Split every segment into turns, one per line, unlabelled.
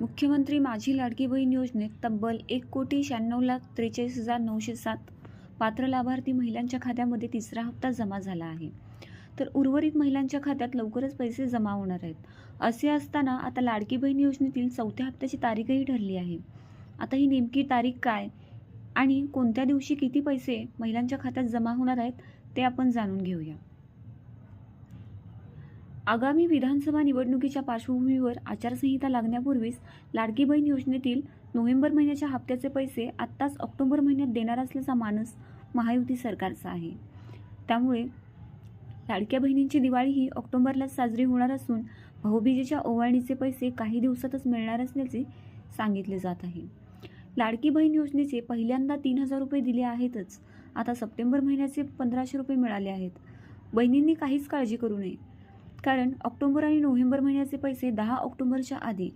मुख्यमंत्री माझी लाडकी बहीण योजनेत तब्बल एक कोटी शहाण्णव लाख त्रेचाळीस हजार नऊशे सात पात्र लाभार्थी महिलांच्या खात्यामध्ये तिसरा हप्ता जमा झाला आहे. तर उर्वरित महिलांच्या खात्यात लवकरच पैसे जमा होणार आहेत. असे असताना आता लाडकी बहीण योजनेतील चौथ्या हप्त्याची तारीखही ठरली आहे. आता ही नेमकी तारीख काय आणि कोणत्या दिवशी किती पैसे महिलांच्या खात्यात जमा होणार आहेत ते आपण जाणून घेऊया. आगामी विधानसभा निवडणुकीच्या पार्श्वभूमीवर आचारसंहिता लागण्यापूर्वीच लाडकी बहीण योजनेतील नोव्हेंबर महिन्याच्या हप्त्याचे पैसे आत्ताच ऑक्टोबर महिन्यात देणार असल्याचा मानस महायुती सरकारचा आहे. त्यामुळे लाडक्या बहिणींची दिवाळी ही ऑक्टोबरलाच साजरी होणार असून भाऊबीजेच्या ओवाळणीचे पैसे काही दिवसातच मिळणार असल्याचे सांगितले जात आहे. लाडकी बहीण योजनेचे पहिल्यांदा तीन हजार रुपये दिले आहेतच. आता सप्टेंबर महिन्याचे पंधराशे रुपये मिळाले आहेत. बहिणींनी काहीच काळजी करू नये. कारण ऑक्टोबर आणि नोव्हेंबर महिन्याचे पैसे दहा ऑक्टोबरच्या आधी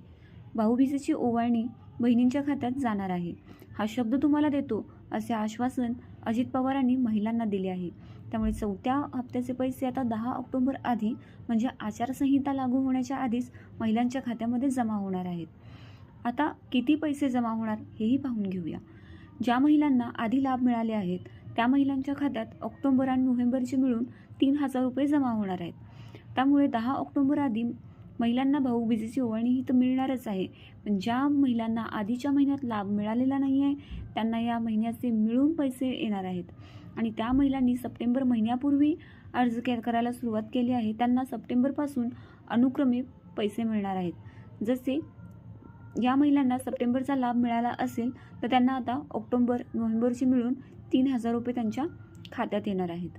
भाऊबीजेची ओवाळणी बहिणींच्या खात्यात जाणार आहे. हा शब्द तुम्हाला देतो असे आश्वासन अजित पवारांनी महिलांना दिले आहे. त्यामुळे चौथ्या हप्त्याचे पैसे आता दहा ऑक्टोबर आधी म्हणजे आचारसंहिता लागू होण्याच्या आधीच महिलांच्या खात्यामध्ये जमा होणार आहेत. आता किती पैसे जमा होणार हेही पाहून घेऊया. ज्या महिलांना आधी लाभ मिळाले आहेत त्या महिलांच्या खात्यात ऑक्टोबर आणि नोव्हेंबरचे मिळून तीन हजार रुपये जमा होणार आहेत. त्यामुळे दहा ऑक्टोंबर आधी महिलांना भाऊबीजेची ओवाळणी ही तर मिळणारच आहे. पण ज्या महिलांना आधीच्या महिन्यात लाभ मिळालेला नाही आहे त्यांना या महिन्याचे मिळून पैसे येणार आहेत. आणि त्या महिलांनी सप्टेंबर महिन्यापूर्वी अर्ज के करायला सुरुवात केली आहे त्यांना सप्टेंबरपासून अनुक्रमे पैसे मिळणार आहेत. जसे या महिलांना सप्टेंबरचा लाभ मिळाला असेल तर त्यांना आता ऑक्टोबर नोव्हेंबरचे मिळून तीन हजार रुपये त्यांच्या खात्यात येणार आहेत.